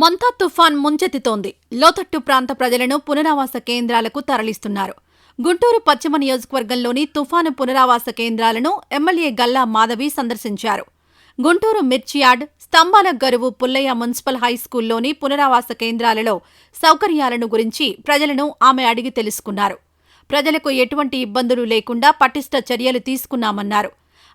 మొంతా తుఫాన్ ముంచెత్తుతోంది. లోతట్టు ప్రాంత ప్రజలను పునరావాస కేంద్రాలకు తరలిస్తున్నారు. గుంటూరు పశ్చిమ నియోజకవర్గంలోని తుఫాను పునరావాస కేంద్రాలను ఎమ్మెల్యే గల్లా మాధవి సందర్శించారు. గుంటూరు మిర్చియార్డ్ స్తంభాల గరువు పుల్లయ్య మున్సిపల్ హైస్కూల్లోని పునరావాస కేంద్రాలలో సౌకర్యాలను గురించి ప్రజలను ఆమె అడిగి తెలుసుకున్నారు. ప్రజలకు ఎటువంటి ఇబ్బందులు లేకుండా పటిష్ట చర్యలు తీసుకున్నామన్నారు.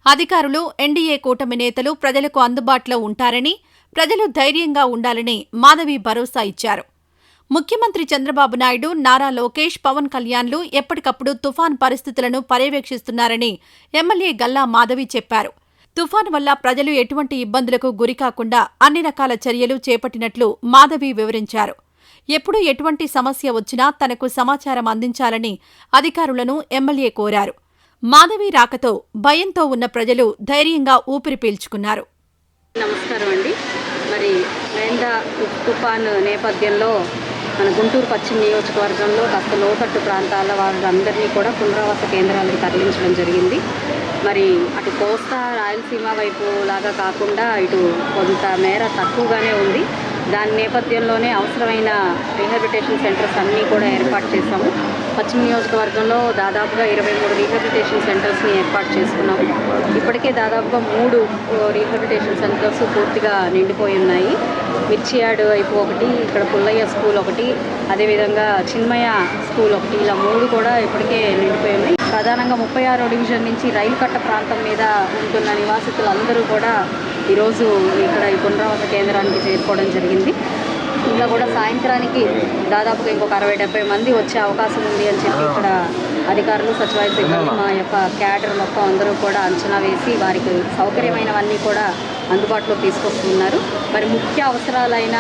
అధికారులు ఎన్డీఏ కూటమి నేతలు ప్రజలకు అందుబాటులో ఉంటారని ప్రజలు ధైర్యంగా ఉండాలని మాధవి భరోసా ఇచ్చారు. ముఖ్యమంత్రి చంద్రబాబు నాయుడు నారా లోకేష్ పవన్ కళ్యాణ్లు ఎప్పటికప్పుడు తుఫాన్ పరిస్థితులను పర్యవేక్షిస్తున్నారని ఎమ్మెల్యే గల్లా మాధవి చెప్పారు. తుఫాన్ వల్ల ప్రజలు ఎటువంటి ఇబ్బందులకు గురికాకుండా అన్ని రకాల చర్యలు చేపట్టినట్లు మాధవి వివరించారు. ఎప్పుడు ఎటువంటి సమస్య వచ్చినా తనకు సమాచారం అందించాలని అధికారులను ఎమ్మెల్యే కోరారు. మాధవి రాకతో భయంతో ఉన్న ప్రజలు ధైర్యంగా ఊపిరి పీల్చుకున్నారు. నమస్కారం అండి. మరి వేంద తుఫాన్ తుఫాను నేపథ్యంలో మన గుంటూరు పశ్చిమ నియోజకవర్గంలో కాస్త లోతట్టు ప్రాంతాల వారందరినీ కూడా పునరావాస కేంద్రాలకు తరలించడం జరిగింది. మరి అటు కోస్తా రాయలసీమ వైపు లాగా కాకుండా ఇటు కొంత మేర తక్కువగానే ఉంది. దాని నేపథ్యంలోనే అవసరమైన రీహాబిలిటేషన్ సెంటర్స్ అన్నీ కూడా ఏర్పాటు చేశాము. పశ్చిమ నియోజకవర్గంలో దాదాపుగా ఇరవై మూడు రీహాబిలిటేషన్ సెంటర్స్ని ఏర్పాటు చేసుకున్నాము ఇప్పటికే దాదాపుగా మూడు రీహాబిలిటేషన్ సెంటర్స్ పూర్తిగా నిండిపోయి ఉన్నాయి. మిర్చియాడ్ వైపు ఒకటి ఇక్కడ పుల్లయ్య స్కూల్ ఒకటి అదేవిధంగా చిన్మయ స్కూల్ ఒకటి ఇలా మూడు కూడా ఇప్పటికే నిండిపోయి ఉన్నాయి. ప్రధానంగా ముప్పై ఆరో డివిజన్ నుంచి రైలు కట్ట ప్రాంతం మీద ఉంటున్న నివాసితులందరూ కూడా ఈరోజు ఇక్కడ ఈ పునరావాస కేంద్రానికి చేరుకోవడం జరిగింది. ఇంకా కూడా సాయంత్రానికి దాదాపుగా ఇంకొక అరవై డెబ్బై మంది వచ్చే అవకాశం ఉంది అని చెప్పి ఇక్కడ అధికారులు సచివాలయ సిబ్బంది మా యొక్క క్యాడర్ మొత్తం అందరూ కూడా అంచనా వేసి వారికి సౌకర్యమైనవన్నీ కూడా అందుబాటులో తీసుకొస్తున్నారు. మరి ముఖ్య అవసరాలైన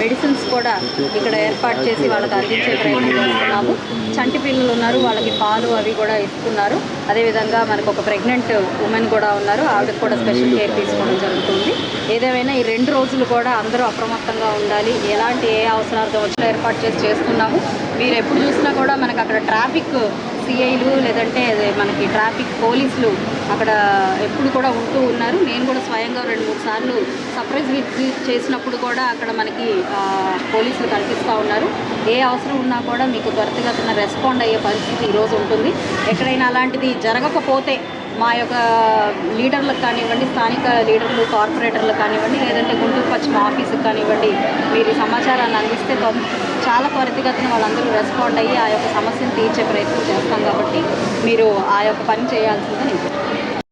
మెడిసిన్స్ కూడా ఇక్కడ ఏర్పాటు చేసి వాళ్ళకి అందించే ప్రయత్నం చేస్తున్నాము. చంటి పిల్లలు ఉన్నారు వాళ్ళకి పాలు అవి కూడా ఇస్తున్నారు. అదేవిధంగా మనకు ఒక ప్రెగ్నెంట్ ఉమెన్ కూడా ఉన్నారు. ఆవిడకి కూడా స్పెషల్ కేర్ తీసుకోవడం జరుగుతుంది. ఏదేమైనా ఈ రెండు రోజులు కూడా అందరూ అప్రమత్తంగా ఉండాలి. ఎలాంటి ఏ అవసరాలతో వచ్చినా ఏర్పాటు చేసి చేస్తున్నాము. మీరు ఎప్పుడు చూసినా కూడా మనకు అక్కడ ట్రాఫిక్ సిఐలు లేదంటే మనకి ట్రాఫిక్ పోలీసులు అక్కడ ఎప్పుడు కూడా ఉంటూ ఉన్నారు. నేను స్వయంగా రెండు మూడు సార్లు సర్ప్రైజ్ విజిట్ చేసినప్పుడు కూడా అక్కడ మనకి పోలీసులు కనిపిస్తూ ఉన్నారు. ఏ అవసరం ఉన్నా కూడా మీకు త్వరితగతిన రెస్పాండ్ అయ్యే పరిస్థితి ఈరోజు ఉంటుంది. ఎక్కడైనా అలాంటిది జరగకపోతే మా యొక్క లీడర్లకు కానివ్వండి స్థానిక లీడర్లు కార్పొరేటర్లకు కానివ్వండి లేదంటే గుంటూరు పశ్చిమ ఆఫీసుకి కానివ్వండి మీరు సమాచారాన్ని అందిస్తే తొం- చాలా త్వరితగతిన వాళ్ళందరూ రెస్పాండ్ అయ్యి ఆ యొక్క సమస్యను తీర్చే ప్రయత్నం చేస్తాం కాబట్టి మీరు ఆ యొక్క పని చేయాల్సిందని